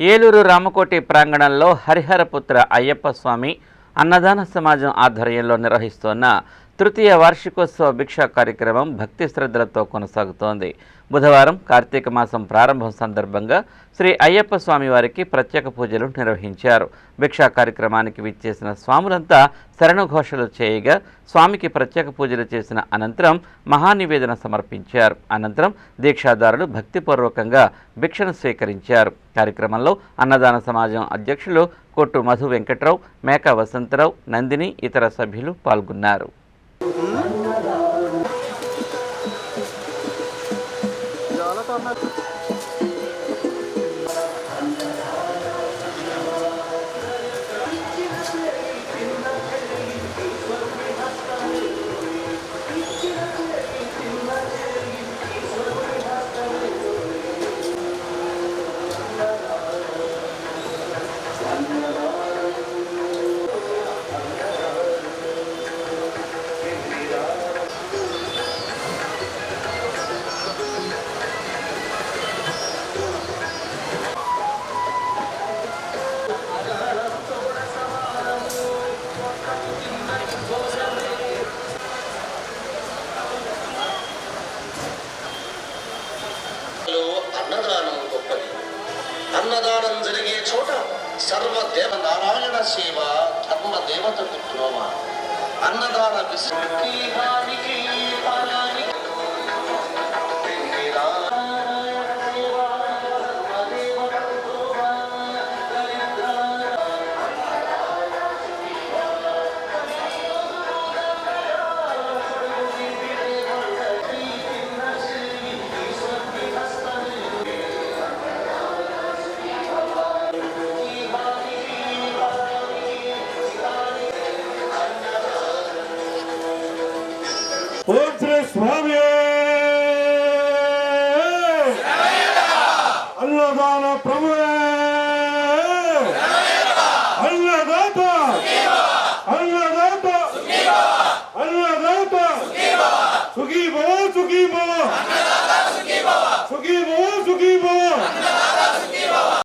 ఏలూరు రామకోటి ప్రాంగణంలో హరిహరపుత్ర అయ్యప్ప స్వామి అన్నదాన సమాజం ఆధ్వర్యంలో నిర్వహిస్తోన్న తృతీయ వార్షికోత్సవ భిక్షా కార్యక్రమం భక్తి శ్రద్ధలతో కొనసాగుతోంది. బుధవారం కార్తీక మాసం ప్రారంభం సందర్భంగా శ్రీ అయ్యప్ప స్వామి వారికి ప్రత్యేక పూజలు నిర్వహించారు. భిక్షా కార్యక్రమానికి విచ్చేసిన స్వాములంతా శరణఘోషలు చేయగా స్వామికి ప్రత్యేక పూజలు చేసిన అనంతరం మహానివేదన సమర్పించారు. అనంతరం దీక్షాదారులు భక్తిపూర్వకంగా భిక్షను స్వీకరించారు. కార్యక్రమంలో అన్నదాన సమాజం అధ్యక్షులు కొట్టు మధు వెంకట్రావు మేకా వసంతరావు నందిని ఇతర సభ్యులు పాల్గొన్నారు. ਜਾਲਾ ਤਾਂ అన్నదానం గొప్పది. అన్నదానం జరిగే చోట సర్వ దేవ నారాయణ సేవ ధర్మ దేవతకు ద్రోమ అన్నదాన విశ్వానికి ఓం శ్రీ స్వామి అన్నదాన ప్రభువే అన్నదాత అన్నదాత అన్నదాత సుఖీ భవ సుఖీ భవ సుఖీ భవ